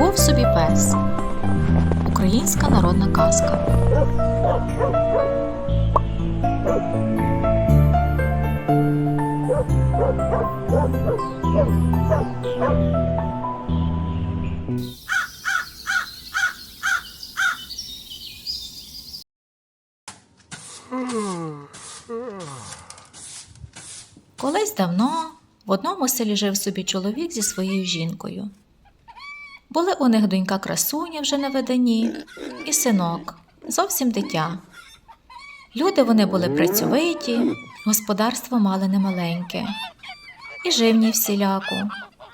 Був собі пес. Українська народна казка. Колись давно в одному селі жив собі чоловік зі своєю жінкою. Були у них донька красуня вже на виданні, і синок, зовсім дитя. Люди вони були працьовиті, господарство мали немаленьке, і живні всіляку,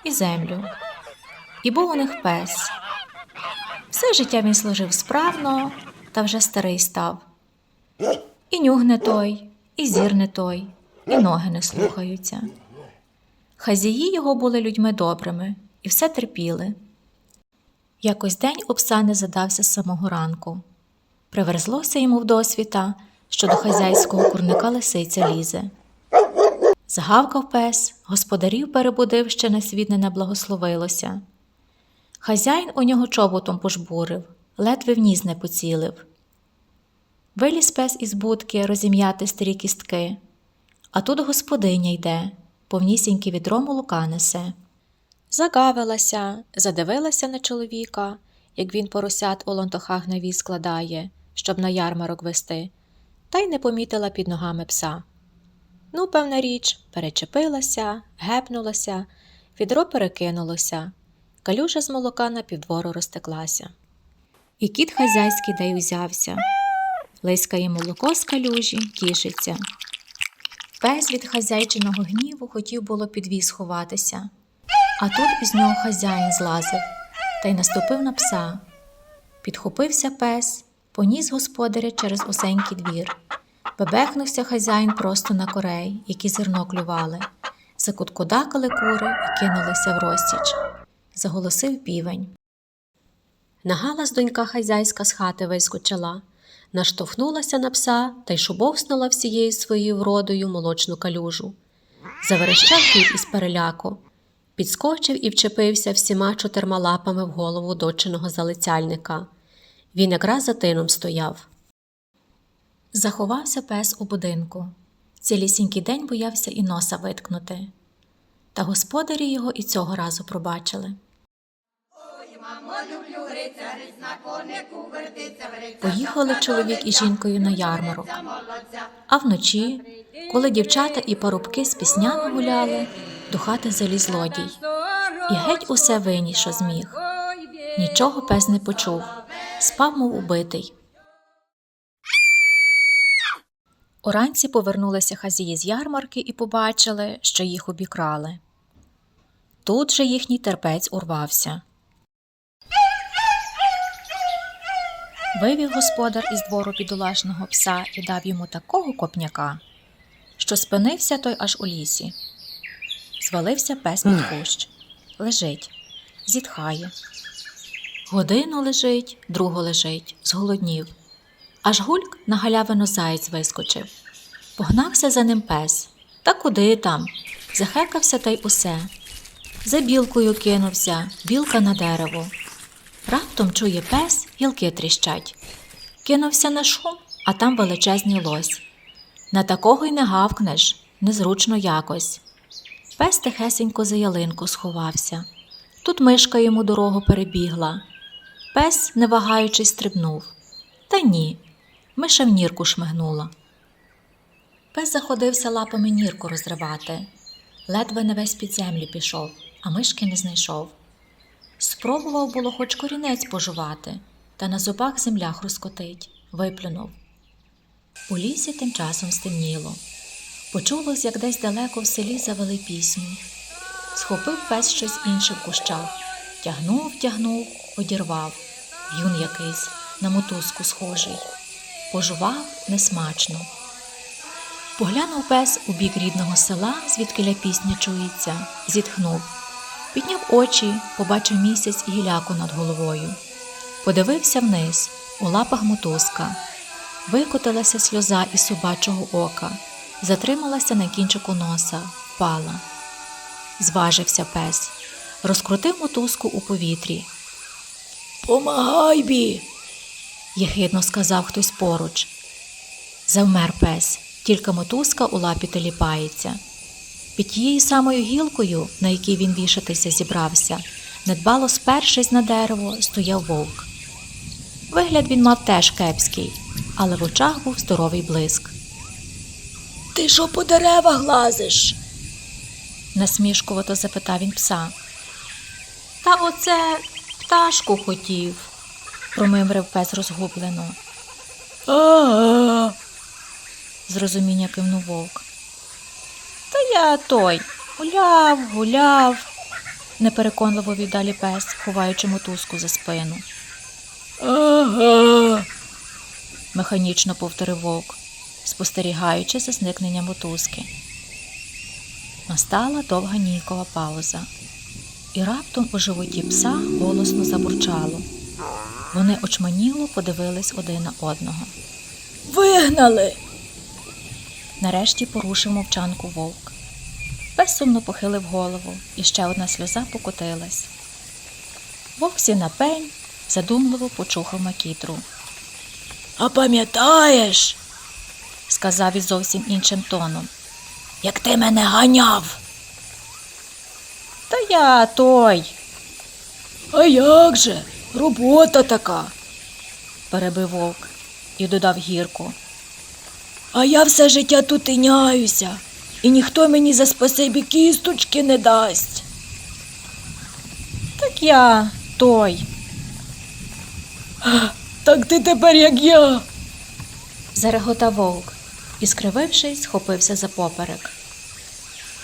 і землю. І був у них пес. Все життя він служив справно, та вже старий став. І нюх не той, і зір не той, і ноги не слухаються. Хазії його були людьми добрими і все терпіли. Якось день не задався з самого ранку. Приверзлося йому в досвіта, що до хазяйського курника лисиця лізе. Загавкав пес, господарів перебудив, ще на світ не наблагословилося. Хазяїн у нього чоботом пожбурив, ледве в ніс не поцілив. Виліз пес із будки розім'яти старі кістки, а тут господиня йде, повнісіньке відро молока несе. Загавилася, задивилася на чоловіка, як він поросят у лонтохах на віз складає, щоб на ярмарок вести, та й не помітила під ногами пса. Ну, певна річ, перечепилася, гепнулася, відро перекинулося, калюжа з молока на півдвору розтеклася. І кіт хазяйський де й узявся. Лискає молоко з калюжі, тішиться. Пес від хазяйчиного гніву хотів було під віз ховатися, а тут із нього хазяїн злазив та й наступив на пса. Підхопився пес, поніс господаря через усенький двір. Бебехнувся хазяїн просто на корей, які зерно клювали. Закуткудакали кури і кинулися в розтіч. Заголосив півень. Нагалас донька хазяйська з хати вискочила, наштовхнулася на пса та й шубовснула всією своєю вродою молочну калюжу. Заверещав кіт із переляку, підскочив і вчепився всіма чотирма лапами в голову дочиного залицяльника. Він якраз за тином стояв. Заховався пес у будинку. Цілісінький день боявся і носа виткнути. Та господарі його і цього разу пробачили. О, мамо. Люблю рицарісна, конику. Поїхали чоловік і жінкою на ярмарок. А вночі, коли дівчата і парубки з піснями гуляли, до хати заліз злодій. І геть усе виніс, що зміг. Нічого пес не почув, спав, мов убитий. Уранці повернулися хазії з ярмарки і побачили, що їх обікрали. Тут же їхній терпець урвався. Вивів господар із двору бідолашного пса і дав йому такого копняка, що спинився той аж у лісі. Звалився пес під кущ. Лежить, зітхає. Годину лежить, другу лежить, зголоднів. Аж гульк на галявину заєць вискочив. Погнався за ним пес. Та куди там? Захекався та й усе. За білкою кинувся, білка на дерево. Раптом чує пес, гілки тріщать. Кинувся на шум, а там величезний лось. На такого й не гавкнеш, незручно якось. Пес тихесенько за ялинку сховався. Тут мишка йому дорогу перебігла. Пес, не вагаючись, стрибнув. Та ні, миша в нірку шмигнула. Пес заходився лапами нірку розривати. Ледве не весь під землю пішов, а мишки не знайшов. Спробував було хоч корінець пожувати, та на зубах земля хрускотить, виплюнув. У лісі тим часом стемніло. Почулось, як десь далеко в селі завели пісню. Схопив пес щось інше в кущах, тягнув, тягнув, одірвав. Юн якийсь на мотузку схожий. Пожував несмачно. Поглянув пес у бік рідного села, звідкиля пісня чується, зітхнув. Підняв очі, побачив місяць і гіляку над головою. Подивився вниз, у лапах мотузка. Викотилася сльоза із собачого ока, затрималася на кінчику носа, впала. Зважився пес, розкрутив мотузку у повітрі. Помагай бі, єхидно сказав хтось поруч. Завмер пес, тільки мотузка у лапі теліпається. Під тією самою гілкою, на якій він вішатися зібрався, недбало спершись на дерево, стояв вовк. Вигляд він мав теж кепський, але в очах був здоровий блиск. Ти що по деревах лазиш? насмішкувато запитав він пса. Та оце пташку хотів, промимрив пес розгублено. Ага. з розуміння кивнув вовк. Та я той гуляв, гуляв, непереконливо віддалі пес, ховаючи мотузку за спину. Ага. механічно повторив вовк, спостерігаючи за зникненням мотузки. Настала довга нікова пауза, і раптом у животі пса голосно забурчало. Вони очманіло подивились один на одного. Вигнали. Нарешті порушив мовчанку вовк. Пес сумно похилив голову, і ще одна сльоза покотилась. Вовк сів на пень, задумливо почухав макітру. А пам'ятаєш, сказав із зовсім іншим тоном, як ти мене ганяв. Та я той. А як же? Робота така, перебив вовк і додав гірко. А я все життя тут тиняюся, і ніхто мені за спасибі кісточки не дасть. Так я той. Так ти тепер як я. зареготав вовк і, скривившись, схопився за поперек.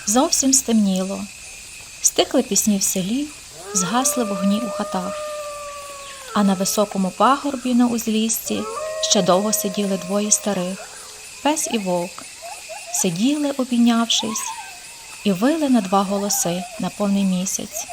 Зовсім стемніло. Стихли пісні в селі, згасли вогні у хатах. А на високому пагорбі на узліссі ще довго сиділи двоє старих пес і вовк. Сиділи, обійнявшись, і вили на два голоси на повний місяць.